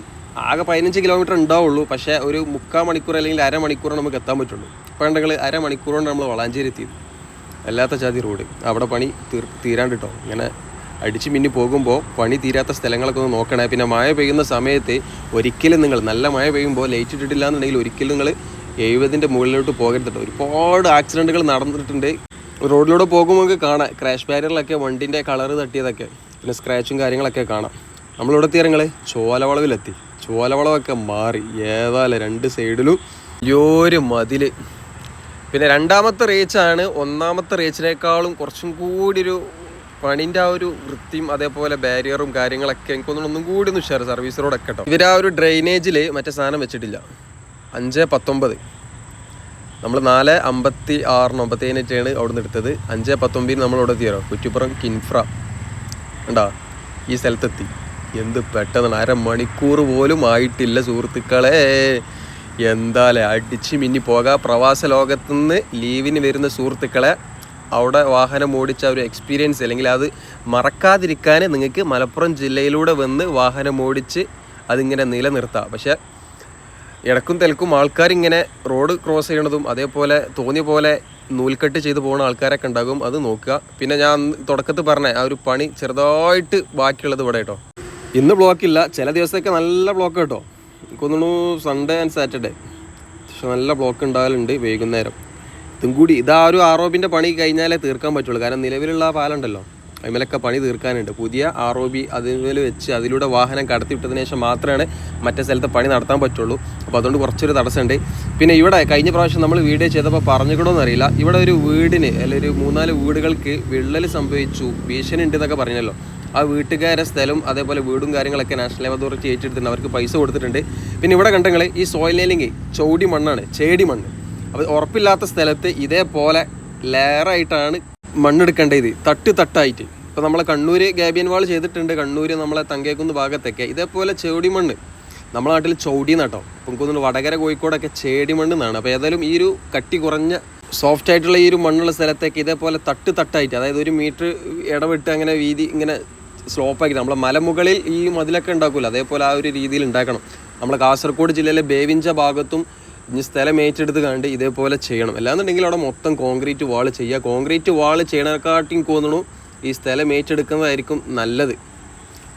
ആകെ പതിനഞ്ച് കിലോമീറ്റർ ഉണ്ടാവുള്ളൂ. പക്ഷേ ഒരു മുക്കാൽ മണിക്കൂർ അല്ലെങ്കിൽ അരമണിക്കൂർ നമുക്ക് എത്താൻ പറ്റുള്ളൂ. പണ്ടുകൾ അര അരമണിക്കൂർ നമ്മൾ വളാഞ്ചേരി എത്തിയത്. അല്ലാത്ത ചാതി റോഡ്. അവിടെ പണി തീർ തീരാണ്ട് കേട്ടോ ഇങ്ങനെ അടിച്ച് മിന്നി പോകുമ്പോൾ പണി തീരാത്ത സ്ഥലങ്ങളൊക്കെ ഒന്ന് നോക്കണേ. പിന്നെ മഴ പെയ്യുന്ന സമയത്ത് ഒരിക്കലും നിങ്ങൾ നല്ല മഴ പെയ്യുമ്പോൾ ലൈറ്റ് ഇട്ടിട്ടില്ല എന്നുണ്ടെങ്കിൽ ഒരിക്കലും നിങ്ങൾ എഴുപതിന്റെ മുകളിലോട്ട് പോകരുത് ഒരുപാട് ആക്സിഡന്റുകൾ നടന്നിട്ടുണ്ട്. റോഡിലൂടെ പോകുമ്പോൾ കാണാം. ക്രാഷ് ബാരിയറിലൊക്കെ വണ്ടിന്റെ കളറ് തട്ടിയതൊക്കെ. പിന്നെ സ്ക്രാച്ചും കാര്യങ്ങളൊക്കെ കാണാം. നമ്മളിവിടെ എത്തിയ നിങ്ങൾ ചോലവളവിലെത്തി. ചോലവളവൊക്കെ മാറി. ഏതായാലും രണ്ട് സൈഡിലും വലിയൊരു മതിൽ പിന്നെ രണ്ടാമത്തെ റേച്ചാണ് ഒന്നാമത്തെ റേച്ചിനേക്കാളും കുറച്ചും കൂടി ഒരു പണിന്റെ ആ ഒരു വൃത്തിയും അതേപോലെ ബാരിയറും കാര്യങ്ങളൊക്കെ എനിക്കൊന്നും ഒന്നും കൂടി ഒന്ന് ഉഷാറ് സർവീസ് റോഡൊക്കെ കേട്ടോ. ഇവർ ആ ഒരു ഡ്രെയിനേജിൽ മറ്റേ സാധനം വെച്ചിട്ടില്ല. അഞ്ച് പത്തൊമ്പത്. നമ്മൾ നാല് അമ്പത്തി ആറിന് അമ്പത്തേഴിനായിട്ടാണ് അവിടെ നിന്ന് എടുത്തത്. അഞ്ച് പത്തൊമ്പതിന് നമ്മൾ ഇവിടെ എത്തിയാലോ കുറ്റിപ്പുറം കിൻഫ്ര. ഉണ്ടാ ഈ സ്ഥലത്തെത്തി. എന്ത് പെട്ടെന്നാണ്. അരമണിക്കൂർ പോലും ആയിട്ടില്ല സുഹൃത്തുക്കളെ. എന്താലേ? അടിച്ച് മിന്നി പോകാം. പ്രവാസ ലോകത്തുനിന്ന് ലീവിന് വരുന്ന സുഹൃത്തുക്കളെ അവിടെ വാഹനം ഓടിച്ച ഒരു എക്സ്പീരിയൻസ് അല്ലെങ്കിൽ അത് മറക്കാതിരിക്കാൻ നിങ്ങൾക്ക് മലപ്പുറം ജില്ലയിലൂടെ വന്ന് വാഹനം ഓടിച്ച് അതിങ്ങനെ നിലനിർത്താം. പക്ഷേ ഇടക്കും തിരക്കും ആൾക്കാർ ഇങ്ങനെ റോഡ് ക്രോസ് ചെയ്യണതും അതേപോലെ തോന്നിയ പോലെ നൂൽക്കെട്ട് ചെയ്ത് പോകുന്ന ആൾക്കാരൊക്കെ ഉണ്ടാകും. അത് നോക്കുക. പിന്നെ ഞാൻ തുടക്കത്തിൽ പറഞ്ഞ ആ ഒരു പണി ചെറുതായിട്ട് ബാക്കിയുള്ളത് ഇവിടെ കേട്ടോ. ഇന്ന് ബ്ലോക്ക് ഇല്ല. ചില ദിവസമൊക്കെ നല്ല ബ്ലോക്ക് കേട്ടോ. എനിക്കൊന്നു സൺഡേ ആൻഡ് സാറ്റർഡേ പക്ഷെ നല്ല ബ്ലോക്ക് ഉണ്ടാകലുണ്ട് വൈകുന്നേരം. ഇതും കൂടി ഇതാ ഒരു ആറോബിന്റെ പണി കഴിഞ്ഞാലേ തീർക്കാൻ പറ്റുള്ളൂ. കാരണം നിലവിലുള്ള പാലുണ്ടല്ലോ അതിമേലൊക്കെ പണി തീർക്കാനുണ്ട്. പുതിയ ആർ ഒ ബി അതിന്മേൽ വെച്ച് അതിലൂടെ വാഹനം കടത്തി വിട്ടതിന് ശേഷം മാത്രമാണ് മറ്റേ സ്ഥലത്ത് പണി നടത്താൻ പറ്റുള്ളൂ. അപ്പോൾ അതുകൊണ്ട് കുറച്ചൊരു തടസ്സമുണ്ട്. പിന്നെ ഇവിടെ കഴിഞ്ഞ പ്രാവശ്യം നമ്മൾ വീഡിയോ ചെയ്തപ്പോൾ പറഞ്ഞിക്കണമെന്ന് അറിയില്ല ഇവിടെ ഒരു വീടിന് അല്ലെങ്കിൽ ഒരു മൂന്നാൽ വീടുകൾക്ക് വിള്ളൽ സംഭവിച്ചു. ഭീഷണി ഉണ്ട് എന്നൊക്കെ പറഞ്ഞല്ലോ. ആ വീട്ടുകാരെ സ്ഥലം അതേപോലെ വീടും കാര്യങ്ങളൊക്കെ നാഷണൽ ലെവൽ അതോറിറ്റി ഏറ്റെടുത്തിട്ടുണ്ട്. അവർക്ക് പൈസ കൊടുത്തിട്ടുണ്ട്. പിന്നെ ഇവിടെ കണ്ടെങ്കിൽ ഈ സോയിൽ നെയിലിംഗ് ചൗടി മണ്ണാണ്. ചേടി മണ്ണ്. അപ്പോൾ ഉറപ്പില്ലാത്ത സ്ഥലത്ത് ഇതേപോലെ ലെയറായിട്ടാണ് മണ്ണെടുക്കേണ്ടത് തട്ട് തട്ടായിട്ട്. ഇപ്പോൾ നമ്മളെ കണ്ണൂർ ഗാബിയൻ വാൾ ചെയ്തിട്ടുണ്ട്. കണ്ണൂർ നമ്മളെ തങ്കേക്കുന്ന് ഭാഗത്തൊക്കെ. ഇതേപോലെ ചേടി മണ്ണ് നമ്മളെ നാട്ടിൽ ചൗടി നട്ടോ ഇപ്പം വടകര കോഴിക്കോടൊക്കെ ചേടി മണ്ണ് എന്നാണ് അപ്പോൾ ഏതായാലും ഈ ഒരു കട്ടി കുറഞ്ഞ സോഫ്റ്റ് ആയിട്ടുള്ള ഈ ഒരു മണ്ണുള്ള സ്ഥലത്തേക്ക് ഇതേപോലെ തട്ട് തട്ടായിട്ട് അതായത് ഒരു മീറ്റർ ഇടവിട്ട് അങ്ങനെ വീതി ഇങ്ങനെ സ്ലോപ്പാക്കി നമ്മളെ മലമുകളിൽ ഈ മതിലൊക്കെ ഉണ്ടാക്കുമല്ലോ അതേപോലെ ആ ഒരു രീതിയിൽ ഉണ്ടാക്കണം. നമ്മളെ കാസർഗോഡ് ജില്ലയിലെ ബേവിഞ്ച ഭാഗത്തും ഇനി സ്ഥലം ഏറ്റെടുത്ത് കണ്ട് ഇതേപോലെ ചെയ്യണം. അല്ലാന്നുണ്ടെങ്കിൽ അവിടെ മൊത്തം കോൺക്രീറ്റ് വാൾ ചെയ്യുക കോൺക്രീറ്റ് വാൾ ചെയ്യണക്കാട്ടിയും തോന്നണു ഈ സ്ഥലം ഏറ്റെടുക്കുന്നതായിരിക്കും നല്ലത്.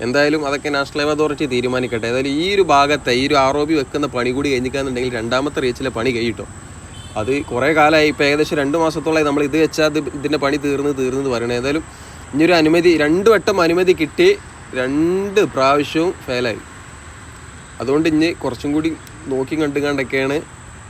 എന്തായാലും അതൊക്കെ നാഷണൽ ഹൈവേ അതോറിറ്റി തീരുമാനിക്കട്ടെ. ഏതായാലും ഈ ഒരു ഭാഗത്തെ ഈ ഒരു ആർ ഒ ബി വെക്കുന്ന പണി കൂടി കഴിഞ്ഞിക്കാന്നുണ്ടെങ്കിൽ രണ്ടാമത്തെ റീച്ചിലെ പണി കഴിയിട്ടോ അത് കുറേ കാലമായി ഇപ്പോൾ ഏകദേശം രണ്ട് മാസത്തോളമായി നമ്മൾ ഇത് വെച്ചാൽ അത് ഇതിന്റെ പണി തീർന്ന് തീർന്നത് പറയണേ ഏതായാലും ഇനിയൊരു അനുമതി രണ്ട് വട്ടം അനുമതി കിട്ടി രണ്ട് പ്രാവശ്യവും ഫെയിലായി അതുകൊണ്ട് ഇനി കുറച്ചും കൂടി നോക്കി കണ്ടു കണ്ടൊക്കെയാണ്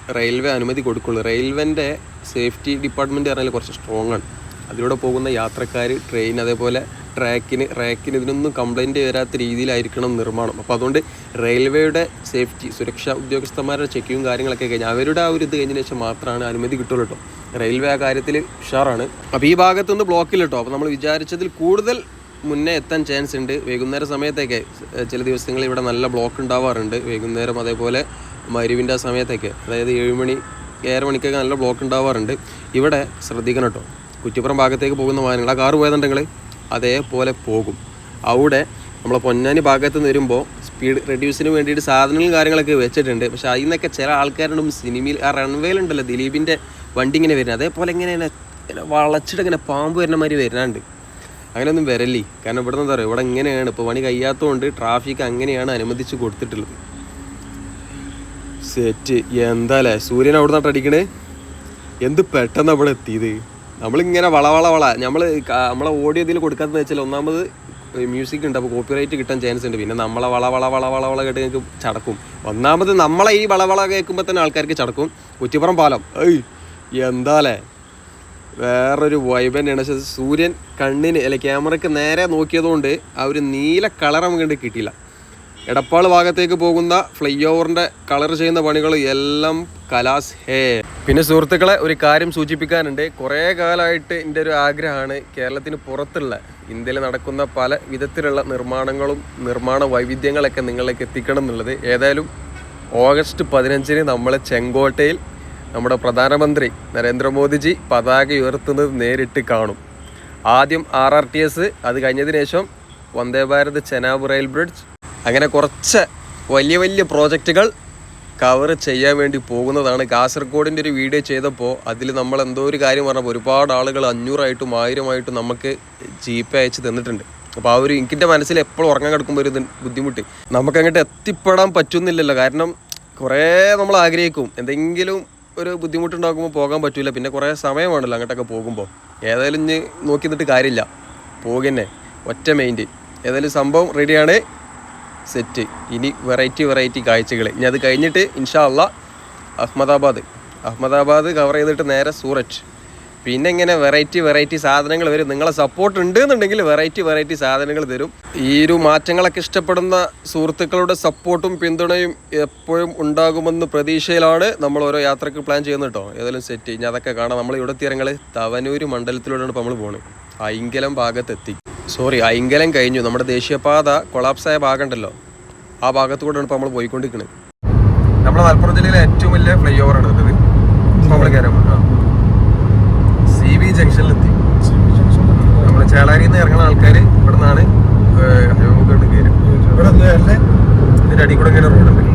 റെയിൽവേ അനുമതി കൊടുക്കുള്ളൂ. റെയിൽവേന്റെ സേഫ്റ്റി ഡിപ്പാർട്ട്മെന്റ് പറഞ്ഞാൽ കുറച്ച് സ്ട്രോങ് ആണ് അതിലൂടെ പോകുന്ന യാത്രക്കാർ ട്രെയിൻ അതേപോലെ ട്രാക്കിന് റാക്കിന് ഇതിനൊന്നും കംപ്ലൈന്റ് വരാത്ത രീതിയിലായിരിക്കണം നിർമ്മാണം. അപ്പോൾ അതുകൊണ്ട് റെയിൽവേയുടെ സേഫ്റ്റി സുരക്ഷാ ഉദ്യോഗസ്ഥന്മാരുടെ ചെക്കിങ്ങും കാര്യങ്ങളൊക്കെ കഴിഞ്ഞ് അവരുടെ ആ ഒരു ഇത് കഴിഞ്ഞതിന് ശേഷം മാത്രമാണ് അനുമതി കിട്ടുള്ളൂ കേട്ടോ. റെയിൽവേ ആ കാര്യത്തിൽ ഉഷാറാണ്. അപ്പോൾ ഈ ഭാഗത്തുനിന്ന് ബ്ലോക്കിൽ കേട്ടോ. അപ്പോൾ നമ്മൾ വിചാരിച്ചതിൽ കൂടുതൽ മുന്നേ എത്താൻ ചാൻസ് ഉണ്ട്. വൈകുന്നേര സമയത്തൊക്കെ ചില ദിവസങ്ങളിൽ ഇവിടെ നല്ല ബ്ലോക്ക് ഉണ്ടാവാറുണ്ട്. വൈകുന്നേരം അതേപോലെ മരുവിന്റെ ആ സമയത്തൊക്കെ അതായത് ഏഴുമണി ഏഴര മണിക്കൊക്കെ നല്ല ബ്ലോക്ക് ഉണ്ടാവാറുണ്ട്. ഇവിടെ ശ്രദ്ധിക്കണം കേട്ടോ. കുറ്റിപ്പുറം ഭാഗത്തേക്ക് പോകുന്ന വാഹനങ്ങൾ ആ കാറ് പോയതുണ്ടെങ്കിൽ അതേപോലെ പോകും. അവിടെ നമ്മളെ പൊന്നാനി ഭാഗത്ത് നിന്ന് വരുമ്പോൾ സ്പീഡ് റെഡ്യൂസിന് വേണ്ടിയിട്ട് സാധനങ്ങളും കാര്യങ്ങളൊക്കെ വെച്ചിട്ടുണ്ട്. പക്ഷേ അതിൽ നിന്നൊക്കെ ചില ആൾക്കാരുടെ സിനിമയിൽ ആ റൺവേയിലുണ്ടല്ലോ ദിലീപിന്റെ വണ്ടി ഇങ്ങനെ വരുന്നത്. അതേപോലെ ഇങ്ങനെ വളച്ചിട്ട് ഇങ്ങനെ പാമ്പ് വരുന്ന മാതിരി വരുന്നുണ്ട്. അങ്ങനെയൊന്നും വരല്ലേ? കാരണം ഇവിടെ എന്താ പറയുക ഇവിടെ ഇങ്ങനെയാണ്. ഇപ്പോൾ പണി കഴിയാത്തതുകൊണ്ട് ട്രാഫിക് അങ്ങനെയാണ് അനുവദിച്ച് കൊടുത്തിട്ടുള്ളത്. സെറ്റ് എന്താല്ലേ സൂര്യൻ അവിടെ നിന്നിട്ട് അടിക്കണേ? എന്ത് പെട്ടെന്ന് അവിടെ എത്തിയത്? നമ്മളിങ്ങനെ വള വള നമ്മൾ നമ്മളെ ഓഡിയോ ഇതിൽ കൊടുക്കാത്തതെന്ന് വെച്ചാൽ ഒന്നാമത് മ്യൂസിക് ഉണ്ട്. അപ്പോൾ കോപ്പിറൈറ്റ് കിട്ടാൻ ചാൻസ് ഉണ്ട്. പിന്നെ നമ്മളെ വള വള വള വള വള കേട്ട് ഞങ്ങൾക്ക് ചടക്കും. ഒന്നാമത് നമ്മളെ ഈ വള വള കേൾക്കുമ്പോൾ തന്നെ ആൾക്കാർക്ക് ചടക്കും. കുറ്റിപ്പുറം പാലം. ഏയ് എന്താലേ? വേറൊരു വൈബ് തന്നെയാണ്. പക്ഷെ സൂര്യൻ കണ്ണിന് അല്ലെ ക്യാമറയ്ക്ക് നേരെ നോക്കിയതുകൊണ്ട് ആ ഒരു നീല കളർ നമുക്ക് കണ്ട് കിട്ടിയില്ല. എടപ്പാൾ ഭാഗത്തേക്ക് പോകുന്ന ഫ്ലൈ ഓവറിന്റെ കളർ ചെയ്യുന്ന പണികൾ എല്ലാം കലാസ് ഹേ. പിന്നെ സുഹൃത്തുക്കളെ ഒരു കാര്യം സൂചിപ്പിക്കാനുണ്ട്. കുറേ കാലമായിട്ട് എന്റെ ഒരു ആഗ്രഹമാണ് കേരളത്തിന് പുറത്തുള്ള ഇന്ത്യയിൽ നടക്കുന്ന പല വിധത്തിലുള്ള നിർമ്മാണങ്ങളും നിർമ്മാണ വൈവിധ്യങ്ങളൊക്കെ നിങ്ങളിലേക്ക് എത്തിക്കണം എന്നുള്ളത്. ഏതായാലും ഓഗസ്റ്റ് പതിനഞ്ചിന് നമ്മളെ ചെങ്കോട്ടയിൽ നമ്മുടെ പ്രധാനമന്ത്രി നരേന്ദ്രമോദിജി പതാക ഉയർത്തുന്നത് നേരിട്ട് കാണും. ആദ്യം ആർ ആർ ടി എസ് അത് കഴിഞ്ഞതിന് ശേഷം വന്ദേ ഭാരത് ചെനാബ് റെയിൽ ബ്രിഡ്ജ്. അങ്ങനെ കുറച്ച് വലിയ വലിയ പ്രോജക്റ്റുകൾ കവർ ചെയ്യാൻ വേണ്ടി പോകുന്നതാണ്. കാസർഗോഡിന്റെ ഒരു വീഡിയോ ചെയ്തപ്പോൾ അതിൽ നമ്മൾ എന്തോ ഒരു കാര്യം പറഞ്ഞപ്പോൾ ഒരുപാട് ആളുകൾ അഞ്ഞൂറായിട്ടും ആയിരമായിട്ടും നമുക്ക് ജി പേ അയച്ച് തന്നിട്ടുണ്ട്. അപ്പോൾ ആ ഒരു എനിക്കിന്റെ മനസ്സിൽ എപ്പോഴും ഉറങ്ങാൻ കിടക്കുമ്പോൾ ഒരു ബുദ്ധിമുട്ട്. നമുക്ക് അങ്ങോട്ട് എത്തിപ്പെടാൻ പറ്റുന്നില്ലല്ലോ. കാരണം കുറേ നമ്മൾ ആഗ്രഹിക്കും. എന്തെങ്കിലും ഒരു ബുദ്ധിമുട്ടുണ്ടാകുമ്പോൾ പോകാൻ പറ്റില്ല പിന്നെ കുറേ സമയമാണല്ലോ അങ്ങോട്ടൊക്കെ പോകുമ്പോൾ. ഏതായാലും ഇനി നോക്കി നിന്നിട്ട് കാര്യമില്ല. പോകുന്നേ. ഒറ്റ മെയിന്റ് ഏതായാലും സംഭവം റെഡിയാണ് സെറ്റ് ഇനി വെറൈറ്റി വെറൈറ്റി കാഴ്ചകൾ. ഇനി അത് കഴിഞ്ഞിട്ട് ഇൻഷാ അള്ളാ അഹമ്മദാബാദ്. അഹമ്മദാബാദ് കവർ ചെയ്തിട്ട് നേരെ സൂററ്റ്. പിന്നെ ഇങ്ങനെ വെറൈറ്റി വെറൈറ്റി സാധനങ്ങൾ വരും. നിങ്ങളെ സപ്പോർട്ട് ഉണ്ട് എന്നുണ്ടെങ്കിൽ വെറൈറ്റി വെറൈറ്റി സാധനങ്ങൾ തരും. ഈ ഒരു മാറ്റങ്ങളൊക്കെ ഇഷ്ടപ്പെടുന്ന സുഹൃത്തുക്കളുടെ സപ്പോർട്ടും പിന്തുണയും എപ്പോഴും ഉണ്ടാകുമെന്ന് പ്രതീക്ഷയിലാണ് നമ്മൾ ഓരോ യാത്രയ്ക്ക് പ്ലാൻ ചെയ്യുന്നത് കേട്ടോ ഏതായാലും സെറ്റ് ഇനി അതൊക്കെ കാണാം. നമ്മൾ ഇവിടെ തീരങ്ങൾ തവനൂര് മണ്ഡലത്തിലൂടെയാണ് ഇപ്പോൾ നമ്മൾ പോകുന്നത് ഐങ്കലം ഭാഗത്തെത്തി. സോറി ഐങ്കലം കഴിഞ്ഞു. നമ്മുടെ ദേശീയപാത കൊളാപ്സായ ഭാഗമുണ്ടല്ലോ. ആ ഭാഗത്തുകൂടെയാണ് ഇപ്പോൾ നമ്മൾ പോയിക്കൊണ്ടിരിക്കുന്നത് നമ്മുടെ മലപ്പുറം ജില്ലയിലെ ഏറ്റവും വലിയ ഫ്ലൈ ഓവർ ആണ് ഇപ്പോൾ നമ്മൾ വി ജംഗ്ഷനിലെത്തി നമ്മുടെ ചേളാരിയിൽ നിന്ന് ഇറങ്ങുന്ന ആൾക്കാർ ഇവിടെ നിന്നാണ് ഹൈവേമുഖോട്ട് കയറി. ഇതിന്റെ അടി കൂടെ ഇങ്ങനെ റോഡുണ്ട് നമ്മൾ.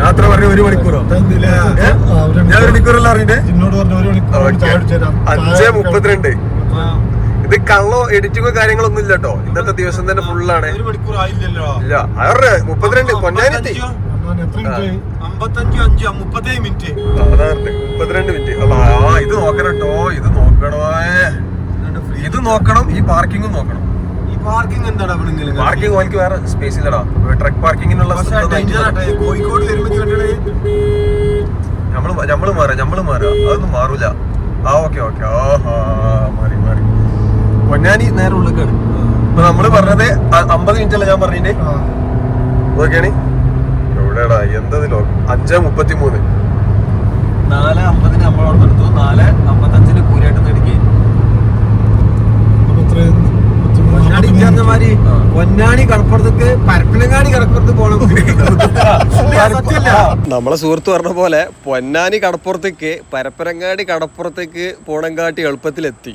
യാത്ര പറഞ്ഞ ഒരു മണിക്കൂറോ? ഞാൻ ഒരു മണിക്കൂറല്ല അറിയണ്ടേ. അഞ്ച് മുപ്പത്തിരണ്ട്. ഇത് കള്ളോ എഡിറ്റിങ്ങോ കാര്യങ്ങളൊന്നും ഇല്ല കേട്ടോ. ഇന്നത്തെ ദിവസം തന്നെ ഫുള്ളാണ് ഒരു ഇല്ല. അവരുടെ മുപ്പത്തിരണ്ട്. പൊന്നാനി മുപ്പത്തിരണ്ട് മിനിറ്റ് ആ ഇത് നോക്കണട്ടോ ഇത് നോക്കണോ ഇത് നോക്കണം ഈ പാർക്കിങ്ങും നോക്കണം. ഈ പാർക്കിംഗ് എന്താണ് അവിടെ പാർക്കിംഗ് ഓനിക്ക് വേറെ സ്പേസ് ഇല്ലടാ. ട്രക്ക് പാർക്കിങ്ങിനുള്ള. കോഴിക്കോട് നമ്മൾ നമ്മൾ മാറാ നമ്മൾ മാറാ. അതൊന്നും മാറൂല. ആ ഓക്കെ ഓക്കെ. ആഹാ മാറി മാറി. പൊന്നാനി നേരെ ഉള്ളിക്കാണ് ഇപ്പൊ നമ്മൾ പറഞ്ഞത് അമ്പത് മിനിറ്റ് അല്ല ഞാൻ പറഞ്ഞിട്ട് ആ. എവിടെടാ എന്തതിലോ? അഞ്ച് മുപ്പത്തി മൂന്ന് നാല് അമ്പതിന് നമ്മളോട് എടുത്തു നാല് അമ്പത്തഞ്ചിന് കൂരായിട്ട് നേടിക്കേ കടപ്പുറത്തേക്ക് പരപ്പനങ്ങാടി കടപ്പുറത്ത് പോകണം. നമ്മളെ സുഹൃത്ത് പറഞ്ഞ പോലെ പൊന്നാനി കടപ്പുറത്തേക്ക് പരപ്പനങ്ങാടി കടപ്പുറത്തേക്ക് പോണങ്കാട്ടി എളുപ്പത്തിലെത്തി.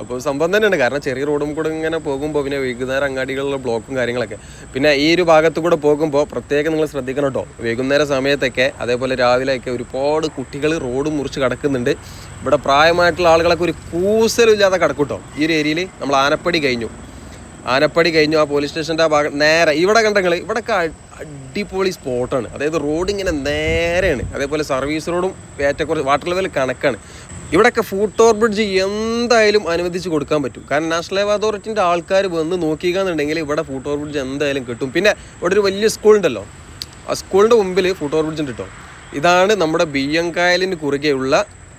അപ്പോൾ സംഭവം തന്നെയാണ്. കാരണം ചെറിയ റോഡും കൂടെ ഇങ്ങനെ പോകുമ്പോൾ പിന്നെ വൈകുന്നേരം അങ്ങാടികളിലുള്ള ബ്ലോക്കും കാര്യങ്ങളൊക്കെ. പിന്നെ ഈ ഒരു ഭാഗത്ത് കൂടെ പോകുമ്പോൾ പ്രത്യേകം നിങ്ങൾ ശ്രദ്ധിക്കണം കേട്ടോ. വൈകുന്നേര സമയത്തൊക്കെ അതേപോലെ രാവിലെയൊക്കെ ഒരുപാട് കുട്ടികൾ റോഡ് മുറിച്ച് കിടക്കുന്നുണ്ട്. ഇവിടെ പ്രായമായിട്ടുള്ള ആളുകളൊക്കെ ഒരു കൂസലും ഇല്ലാതെ കിടക്കും കേട്ടോ. ഈ ഒരു ഏരിയയിൽ നമ്മൾ ആനപ്പടി കഴിഞ്ഞു. ആനപ്പടി കഴിഞ്ഞു. ആ പോലീസ് സ്റ്റേഷന്റെ ആ ഭാഗം നേരെ ഇവിടെ കണ്ടങ്ങൾ ഇവിടെയൊക്കെ അടിപൊളി സ്പോട്ടാണ് അതായത് റോഡ് ഇങ്ങനെ നേരെയാണ്. അതേപോലെ സർവീസ് റോഡും ഏറ്റക്കുറച്ച് വാട്ടർ ലെവൽ കണക്കാണ്. ഇവിടെയൊക്കെ ഫുഡ് ടോർ ബ്രിഡ്ജ് എന്തായാലും അനുവദിച്ച് കൊടുക്കാൻ പറ്റും. കാരണം നാഷണൽ ഹൈവേ അതോറിറ്റിന്റെ ആൾക്കാർ വന്ന് നോക്കിക്കാന്നുണ്ടെങ്കിൽ ഇവിടെ ഫുഡ് ടോർ ബ്രിഡ്ജ് എന്തായാലും കിട്ടും. പിന്നെ ഇവിടെ ഒരു വലിയ സ്കൂൾ ഉണ്ടല്ലോ. ആ സ്കൂളിന്റെ മുമ്പിൽ ഫുഡ് ടോർ ബ്രിഡ്ജ് ഉണ്ട് കേട്ടോ ഇതാണ് നമ്മുടെ ബിയ്യങ്കായലിന് കുറുകെയുള്ള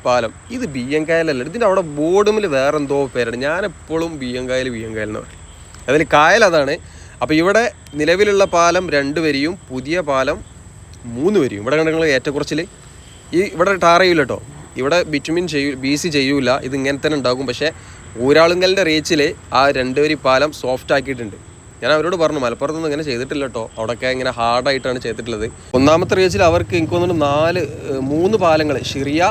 പാലം. ഇത് ബിയ്യങ്കായലല്ല ഇതിന്റെ അവിടെ ബോർഡുമിൽ വേറെ എന്തോ പേരാണ്. എപ്പോഴും ബിയ്യങ്കായൽ ബിയ്യങ്കായൽ എന്ന് പറയും. അതിൽ കായൽ അതാണ്. അപ്പോൾ ഇവിടെ നിലവിലുള്ള പാലം രണ്ട് വരിയും പുതിയ പാലം മൂന്ന് വരിയും. ഇവിടെ കണ്ടെങ്കിൽ ഏറ്റക്കുറച്ചിൽ ഈ ഇവിടെ ടാർ ചെയ്യൂല കേട്ടോ ഇവിടെ ബിറ്റുമിൻ ചെയ്യൂ ബി സി ചെയ്യൂല. ഇത് ഇങ്ങനെ തന്നെ ഉണ്ടാകും. പക്ഷേ ഊരാളുങ്കലിന്റെ റീച്ചിൽ ആ രണ്ട് വരി പാലം സോഫ്റ്റ് ആക്കിയിട്ടുണ്ട്. ഞാൻ അവരോട് പറഞ്ഞു മലപ്പുറത്തൊന്നും ഇങ്ങനെ ചെയ്തിട്ടില്ല കേട്ടോ അവിടെയൊക്കെ ഇങ്ങനെ ഹാർഡായിട്ടാണ് ചെയ്തിട്ടുള്ളത്. ഒന്നാമത്തെ റീച്ചിൽ അവർക്ക് എനിക്ക് തോന്നുന്നു നാല് മൂന്ന് പാലങ്ങൾ ഷിറിയ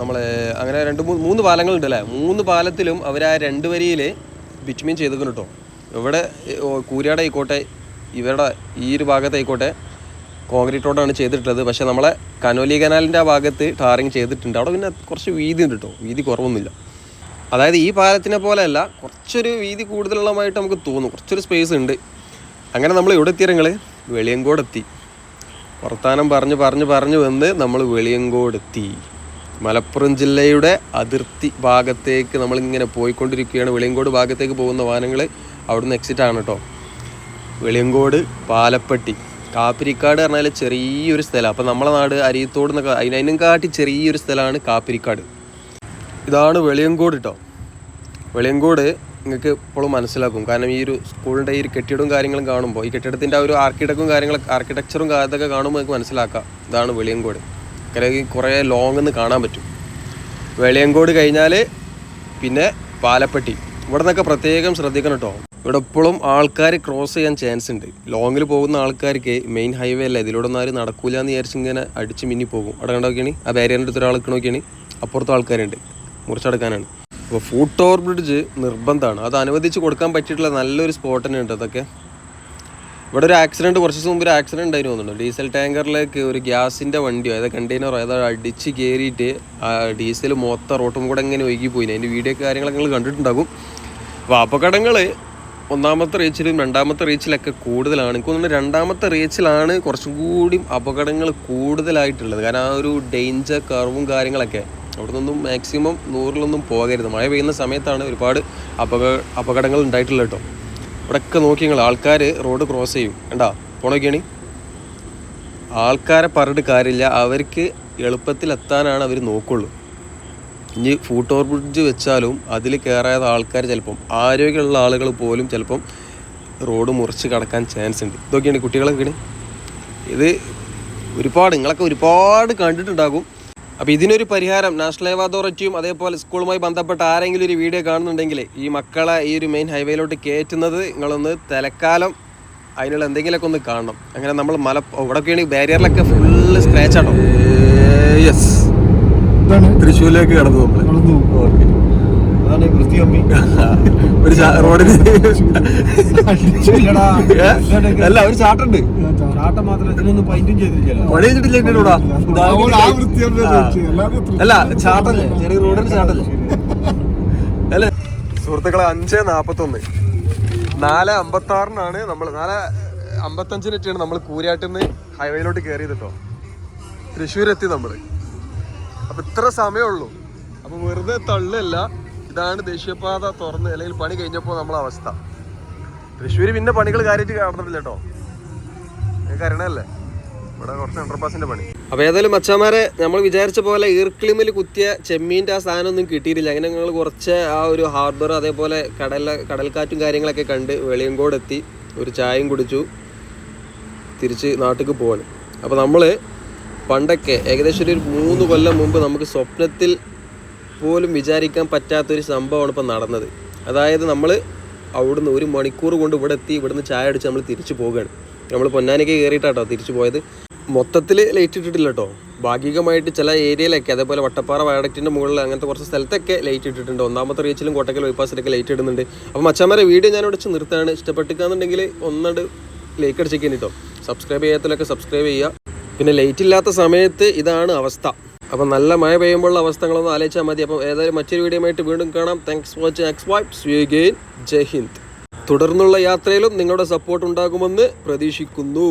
നമ്മൾ അങ്ങനെ രണ്ട് മൂന്ന് മൂന്ന് പാലങ്ങളുണ്ട് അല്ലേ മൂന്ന് പാലത്തിലും അവർ ആ രണ്ട് വരിയിൽ ബിറ്റ്മീൻ ചെയ്തിരിക്കുന്നു കേട്ടോ ഇവിടെ ഓ, കൂരിയാട് ആയിക്കോട്ടെ ഇവരുടെ ഈ ഒരു ഭാഗത്തായിക്കോട്ടെ കോൺക്രീറ്റ് റോഡാണ് ചെയ്തിട്ടുള്ളത്. പക്ഷേ നമ്മളെ കനോലി കനാലിന്റെ ആ ഭാഗത്ത് ടാറിങ് ചെയ്തിട്ടുണ്ട്. അവിടെ പിന്നെ കുറച്ച് വീതി ഉണ്ട് കേട്ടോ. വീതി കുറവൊന്നുമില്ല. അതായത് ഈ പാലത്തിനെ പോലെയല്ല കുറച്ചൊരു വീതി കൂടുതലുള്ളതായിട്ട് നമുക്ക് തോന്നും. കുറച്ചൊരു സ്പേസ് ഉണ്ട്. അങ്ങനെ നമ്മൾ ഇവിടെ എത്തിയങ്ങൾ വെളിയങ്കോട് എത്തി. വർത്താനം പറഞ്ഞ് പറഞ്ഞ് പറഞ്ഞ് വന്ന് നമ്മൾ വെളിയങ്കോട് എത്തി. മലപ്പുറം ജില്ലയുടെ അതിർത്തി ഭാഗത്തേക്ക് നമ്മളിങ്ങനെ പോയിക്കൊണ്ടിരിക്കുകയാണ്. വെളിയങ്കോട് ഭാഗത്തേക്ക് പോകുന്ന വാഹനങ്ങൾ അവിടുന്ന് എക്സിറ്റ് ആണ് കേട്ടോ. വെളിയങ്കോട് പാലപ്പെട്ടി. കാപ്പിരിക്കാട് പറഞ്ഞാൽ ചെറിയൊരു സ്ഥലം. അപ്പം നമ്മളെ നാട് അരിയത്തോട് എന്നൊക്കെ അതിന് കാട്ടി ചെറിയൊരു സ്ഥലമാണ് കാപ്പിരിക്കാട്. ഇതാണ് വെളിയങ്കോട് കേട്ടോ വെളിയങ്കോട് നിങ്ങൾക്ക് ഇപ്പോഴും മനസ്സിലാക്കും. കാരണം ഈ ഒരു സ്കൂളിന്റെ ഈ ഒരു കെട്ടിടവും കാര്യങ്ങളും കാണുമ്പോൾ ഈ കെട്ടിടത്തിന്റെ ആ ഒരു ആർക്കിടെക്റ്റും കാര്യങ്ങളൊക്കെ ആർക്കിടെക്ചറും അതൊക്കെ കാണുമ്പോൾ നിങ്ങൾക്ക് മനസ്സിലാക്കാം. ഇതാണ് വെളിയങ്കോട്. അല്ലെങ്കിൽ കുറേ ലോങ് എന്ന് കാണാൻ പറ്റും. വെളിയങ്കോട് കഴിഞ്ഞാൽ പിന്നെ പാലപ്പെട്ടി. ഇവിടെ നിന്നൊക്കെ പ്രത്യേകം ശ്രദ്ധിക്കണം കേട്ടോ ഇവിടെ എപ്പോഴും ആൾക്കാർ ക്രോസ് ചെയ്യാൻ ചാൻസ് ഉണ്ട്. ലോങ്ങിൽ പോകുന്ന ആൾക്കാർക്ക് മെയിൻ ഹൈവേ അല്ല ഇതിലൂടെ ഒന്നും ആരും നടക്കൂല എന്ന് വിചാരിച്ച് ഇങ്ങനെ അടിച്ച് മിന്നി പോകും. അവിടെ കണ്ടോക്കിയാണ്? ആ ബാരിയറിന്റെ അടുത്ത് ഒരാൾ നോക്കിയാണ്. അപ്പുറത്തെ ആൾക്കാരുണ്ട്. മുറിച്ചടക്കാനാണ് അപ്പോൾ ഫുട് ഓവർ ബ്രിഡ്ജ് നിർബന്ധമാണ്. അത് അനുവദിച്ച് കൊടുക്കാൻ പറ്റിയിട്ടുള്ള നല്ലൊരു സ്പോട്ട് തന്നെ ഉണ്ട് അതൊക്കെ. ഇവിടെ ഒരു ആക്സിഡന്റ് കുറച്ച് ദിവസം മുമ്പ് ഒരു ആക്സിഡന്റ് ഉണ്ടായിരുന്നു തോന്നുന്നുണ്ട്. ഡീസൽ ടാങ്കറിലേക്ക് ഒരു ഗ്യാസിന്റെ വണ്ടിയോ അതായത് കണ്ടെയ്നറോ അതായത് അടിച്ച് കയറിയിട്ട് ആ ഡീസൽ മൊത്തം റോട്ടും കൂടെ ഇങ്ങനെ ഒഴുകി പോയി അതിന്റെ വീഡിയോ കാര്യങ്ങളൊക്കെ നിങ്ങൾ കണ്ടിട്ടുണ്ടാകും. അപ്പോൾ അപകടങ്ങൾ ഒന്നാമത്തെ റീച്ചിലും രണ്ടാമത്തെ റീച്ചിലൊക്കെ കൂടുതലാണ്. എനിക്ക് തോന്നുന്നു രണ്ടാമത്തെ റീച്ചിലാണ് കുറച്ചും കൂടി അപകടങ്ങൾ കൂടുതലായിട്ടുള്ളത്. കാരണം ആ ഒരു ഡേഞ്ചർ കർവും കാര്യങ്ങളൊക്കെ അവിടെ നിന്നും മാക്സിമം നൂറിലൊന്നും പോകരുത്. മഴ പെയ്യുന്ന സമയത്താണ് ഒരുപാട് അപക അപകടങ്ങൾ ഉണ്ടായിട്ടുള്ളത് കേട്ടോ. ഇവിടെയൊക്കെ നോക്കി നിങ്ങൾ ആൾക്കാർ റോഡ് ക്രോസ് ചെയ്യും. കണ്ടാ? പോണോക്കിയാണ് ആൾക്കാരെ പറഞ്ഞിട്ട് കാര്യമില്ല. അവർക്ക് എളുപ്പത്തിൽ എത്താനാണ് അവർ നോക്കുള്ളൂ. ഇനി ഫൂട്ട് ഓവർ ബ്രിഡ്ജ് വെച്ചാലും അതിൽ കയറാത്ത ആൾക്കാർ ചിലപ്പം ആരോഗ്യമുള്ള ആളുകൾ പോലും ചിലപ്പം റോഡ് മുറിച്ച് കടക്കാൻ ചാൻസ് ഉണ്ട്. ഇതൊക്കെയാണ് കുട്ടികളൊക്കെ ഇത് ഒരുപാട് നിങ്ങളൊക്കെ ഒരുപാട് കണ്ടിട്ടുണ്ടാകും. അപ്പോൾ ഇതിനൊരു പരിഹാരം നാഷണൽ ഹൈവേ അതോറിറ്റിയും അതേപോലെ സ്കൂളുമായി ബന്ധപ്പെട്ട ആരെങ്കിലും ഒരു വീഡിയോ കാണുന്നുണ്ടെങ്കിൽ ഈ മക്കളെ ഈ ഒരു മെയിൻ ഹൈവേയിലോട്ട് കയറ്റുന്നത് നിങ്ങളൊന്ന് തലക്കാലം അതിനുള്ള എന്തെങ്കിലുമൊക്കെ ഒന്ന് കാണണം. അങ്ങനെ നമ്മൾ മല ഇവിടെയൊക്കെയാണ് ബാരിയറിലൊക്കെ ഫുള്ള് സ്ക്രാച്ച് ആട്ടോ. യെസ് ഇതാണ് തൃശ്ശൂരിലേക്ക് കടന്നു നമ്മൾ നടന്നു ഓക്കെ. അതാണ് വൃത്തി അമ്മി. ഒരു റോഡിന്. അല്ല ഒരു ചാട്ടുണ്ട്. ചാട്ടം മാത്രമല്ല ഇതിനൊന്നും പൈന്റും ചെയ്തിട്ടില്ല. പണി അല്ല ചാട്ടല്ലേ? ചെറിയ റോഡിന് ചാട്ടല്ലേ? അല്ല? സുഹൃത്തുക്കളെ അഞ്ച് നാപ്പത്തൊന്ന്. നാല് അമ്പത്തി ആറിനാണ് നമ്മൾ നാല് അമ്പത്തഞ്ചിനൊക്കെയാണ് നമ്മൾ കൂരിയാട്ടിന്ന് ഹൈവേയിലോട്ട് കയറിയത് കേട്ടോ. തൃശ്ശൂർ എത്തി നമ്മൾ അപ്പൊ ഇത്ര സമയമുള്ളൂ അപ്പൊ വെറുതെ തള്ളല്ല. ഇതാണ് ദേശീയപാത തുറന്ന് അല്ലെങ്കിൽ പണി കഴിഞ്ഞപ്പോൾ നമ്മളെ അവസ്ഥ. തൃശ്ശൂര് പിന്നെ പണികൾ കാര്യമായിട്ട് കാണത്തില്ല കേട്ടോ. നിങ്ങൾക്ക് അറിയണല്ലേ ഇവിടെ കുറച്ച് അണ്ടർപാസിന്റെ പണി. അപ്പോൾ ഏതായാലും മച്ചാമാരെ നമ്മൾ വിചാരിച്ച പോലെ ഈർക്കിളിമിൽ കുത്തിയ ചെമ്മീന്റെ ആ സാധനമൊന്നും കിട്ടിയിട്ടില്ല. അങ്ങനെ ഞങ്ങൾ കുറച്ച് ആ ഒരു ഹാർബർ അതേപോലെ കടല കടൽക്കാറ്റും കാര്യങ്ങളൊക്കെ കണ്ട് വെളിയങ്കോടെത്തി ഒരു ചായയും കുടിച്ചു. തിരിച്ച് നാട്ടിലേക്ക് പോവാണ്. അപ്പോൾ നമ്മൾ പണ്ടൊക്കെ ഏകദേശം ഒരു മൂന്ന് കൊല്ലം മുമ്പ് നമുക്ക് സ്വപ്നത്തിൽ പോലും വിചാരിക്കാൻ പറ്റാത്തൊരു സംഭവമാണ് ഇപ്പോൾ നടന്നത്. അതായത് നമ്മൾ അവിടുന്ന് ഒരു മണിക്കൂർ കൊണ്ട് ഇവിടെ എത്തി ഇവിടുന്ന് ചായ അടിച്ച് നമ്മൾ തിരിച്ചു പോവുകയാണ് നമ്മൾ പൊന്നാനിക്ക് കയറിയിട്ടാട്ടോ തിരിച്ചു പോയത്. മൊത്തത്തിൽ ലൈറ്റ് ഇട്ടിട്ടില്ല കേട്ടോ ഭാഗികമായിട്ട് ചില ഏരിയയിലൊക്കെ അതേപോലെ വട്ടപ്പാറ വയഡക്റ്റിന്റെ മുകളിൽ അങ്ങനത്തെ കുറച്ച് സ്ഥലത്തൊക്കെ ലൈറ്റ് ഇട്ടിട്ടുണ്ട്. ഒന്നാമത്തെ റീച്ചിലും കോട്ടക്കൽ ബൈപ്പാസിലൊക്കെ ലൈറ്റ് ഇടുന്നുണ്ട്. അപ്പോൾ മച്ചാമാരെ വീഡിയോ ഞാൻ ഇവിടെ നിർത്താണ് ഇഷ്ടപ്പെട്ടിക്കാന്നുണ്ടെങ്കിൽ ഒന്നണ്ട് ലൈക്ക് അടിച്ചേക്കാൻ കേട്ടോ സബ്സ്ക്രൈബ് ചെയ്യാത്തതിലൊക്കെ സബ്സ്ക്രൈബ് ചെയ്യുക. പിന്നെ ലൈറ്റ് ഇല്ലാത്ത സമയത്ത് ഇതാണ് അവസ്ഥ. അപ്പം നല്ല മഴ പെയ്യുമ്പോഴുള്ള അവസ്ഥകളൊന്നും ആലോചിച്ചാൽ മതി. അപ്പം ഏതായാലും മറ്റൊരു വീഡിയോ ആയിട്ട് വീണ്ടും കാണാം. Thanks for watching X vibes സ്വീഗെയിൻ ജയ് ഹിന്ദ് തുടർന്നുള്ള യാത്രയിലും നിങ്ങളുടെ സപ്പോർട്ട് ഉണ്ടാകുമെന്ന് പ്രതീക്ഷിക്കുന്നു.